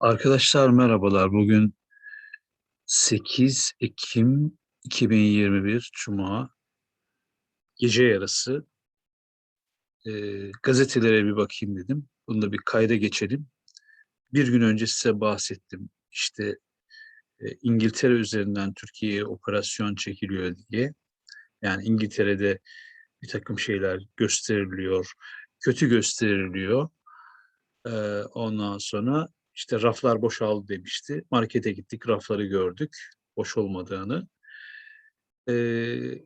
Arkadaşlar merhabalar. Bugün 8 Ekim 2021 Cuma gece yarısı. Eee, gazetelere bir bakayım dedim. Bunu da bir kayda geçelim. Bir gün önce size bahsettim. İşte eee, İngiltere üzerinden Türkiye'ye operasyon çekiliyor diye. Yani İngiltere'de bir takım şeyler gösteriliyor, kötü gösteriliyor. Eee, ondan sonra işte raflar boşaldı demişti. Markete gittik, rafları gördük, boş olmadığını. Eee,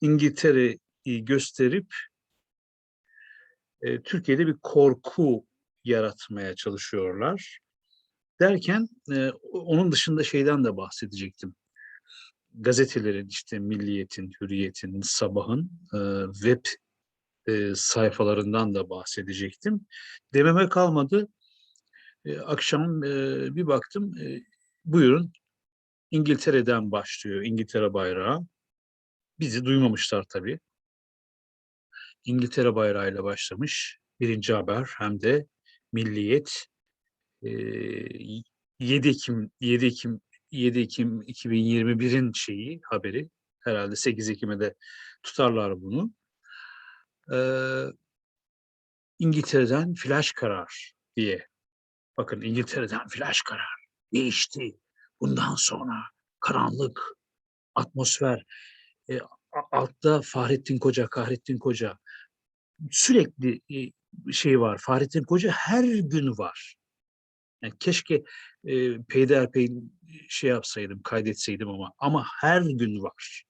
İngiltere'yi gösterip eee, Türkiye'de bir korku yaratmaya çalışıyorlar. Derken o- onun dışında şeyden de bahsedecektim. Gazetelerin işte Milliyet'in, Hürriyet'in, Sabah'ın eee, web eee, sayfalarından da bahsedecektim. Dememe kalmadı. Akşam bir baktım, buyurun İngiltere'den başlıyor İngiltere bayrağı. Bizi duymamışlar tabii. İngiltere bayrağıyla başlamış. Birinci haber hem de Milliyet. Eee 7 Ekim 7 Ekim 7 Ekim 2021'in şeyi haberi. Herhalde 8 Ekim'e de tutarlar bunu. Eee, İngiltere'den flash karar diye. Bakın İngiltere'den flash karar. Değişti. Bundan sonra karanlık atmosfer. E, altta Fahrettin Koca, Kahrettin Koca. Sürekli e, şey var. Fahrettin Koca her gün var. Yani keşke e, peyderpey şey yapsaydım, kaydetseydim ama ama her gün var.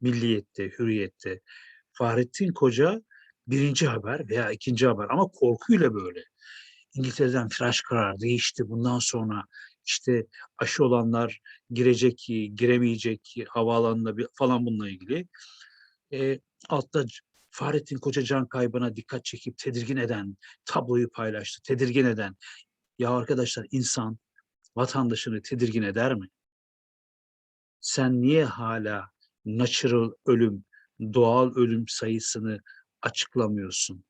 Milliyette, Hürriyette. Fahrettin Koca birinci haber veya ikinci haber ama korkuyla böyle. İngiltere'den flash karar değişti. Bundan sonra işte aşı olanlar girecek giremeyecek bir- falan bununla ilgili. E, altta Fahrettin Koca can kaybına dikkat çekip tedirgin eden, tabloyu paylaştı. Tedirgin eden. Ya arkadaşlar insan vatandaşını tedirgin eder mi? Sen niye hala natural ölüm, doğal ölüm sayısını açıklamıyorsun?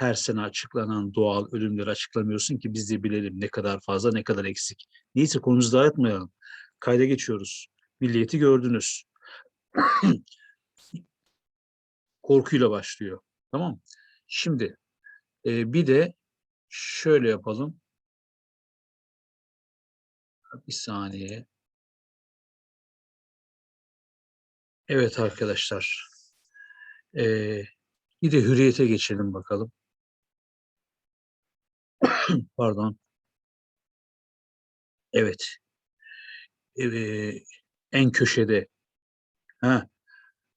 Her sene açıklanan doğal ölümleri açıklamıyorsun ki biz de bilelim ne kadar fazla ne kadar eksik. Neyse konumuzu dağıtmayalım. Kayda geçiyoruz. Milliyeti gördünüz. Korkuyla başlıyor. Tamam. Şimdi e, bir de şöyle yapalım. Bir saniye. Evet arkadaşlar. E, bir de hürriyete geçelim bakalım. Pardon. Evet. Eee, en köşede. Ha,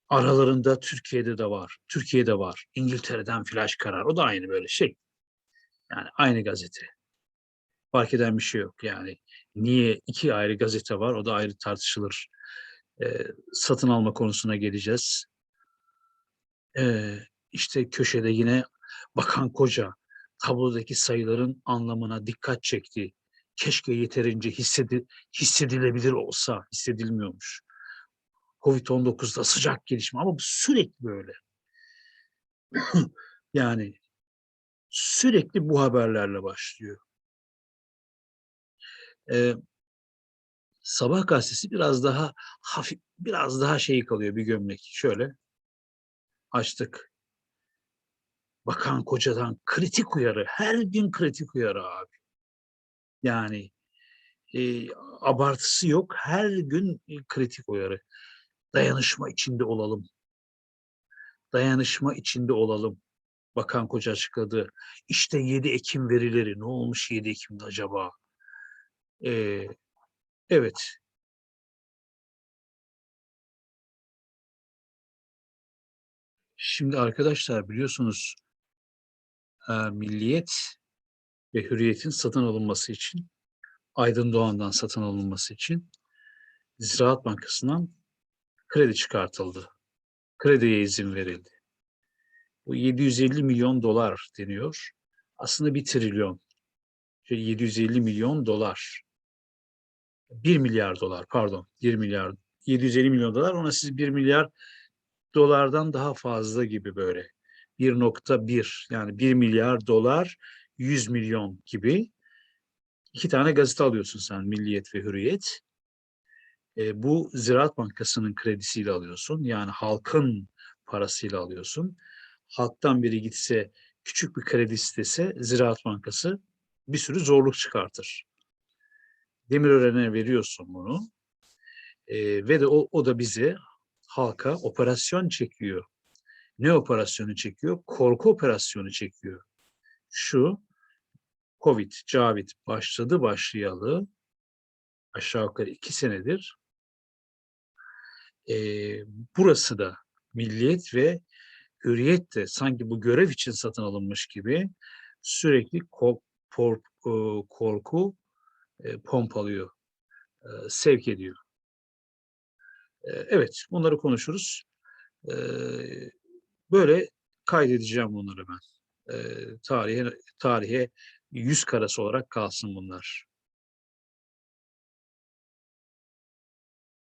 aralarında Türkiye'de de var. Türkiye'de var. İngiltere'den flash karar. O da aynı böyle şey. Yani aynı gazete. Fark eden bir şey yok yani. Niye iki ayrı gazete var? O da ayrı tartışılır. Eee, satın alma konusuna geleceğiz. Eee, işte köşede yine Bakan Koca tablodaki sayıların anlamına dikkat çekti. Keşke yeterince hissedi, hissedilebilir olsa, hissedilmiyormuş. Covid-19'da sıcak gelişme ama bu sürekli böyle. yani sürekli bu haberlerle başlıyor. Eee, Sabah gazetesi biraz daha hafif, biraz daha şey kalıyor bir gömlek. Şöyle açtık. Bakan Koca'dan kritik uyarı. Her gün kritik uyarı abi. Yani eee, abartısı yok. Her gün e, kritik uyarı. Dayanışma içinde olalım. Dayanışma içinde olalım. Bakan Koca açıkladı. İşte 7 Ekim verileri. Ne olmuş 7 Ekim'de acaba? Eee, evet. Şimdi arkadaşlar biliyorsunuz eee, Milliyet ve Hürriyet'in satın alınması için, Aydın Doğan'dan satın alınması için Ziraat Bankası'ndan kredi çıkartıldı. Krediye izin verildi. Bu 750 milyon dolar deniyor. Aslında 1 trilyon. Şey, 750 milyon dolar. 1 milyar dolar pardon. 1 milyar. 750 milyon dolar ona siz 1 milyar dolardan daha fazla gibi böyle. 1.1 yani 1 milyar dolar 100 milyon gibi 2 tane gazete alıyorsun sen, Milliyet ve Hürriyet. Eee, bu Ziraat Bankası'nın kredisiyle alıyorsun. Yani halkın parasıyla alıyorsun. Halktan biri gitse, küçük bir kredi istese Ziraat Bankası bir sürü zorluk çıkartır. Demirören'e veriyorsun bunu. Eee, ve de o o da bize, halka operasyon çekiyor. Ne operasyonu çekiyor? Korku operasyonu çekiyor. Şu, Covid, Cavit başladı başlayalı aşağı yukarı 2 senedir eee, burası da Milliyet ve Hürriyet de sanki bu görev için satın alınmış gibi sürekli ııı, korku, eee, pompalıyor, eee, sevk ediyor. Evet, bunları konuşuruz. Böyle kaydedeceğim bunları ben. Eee, tarihe tarihe yüz karası olarak kalsın bunlar.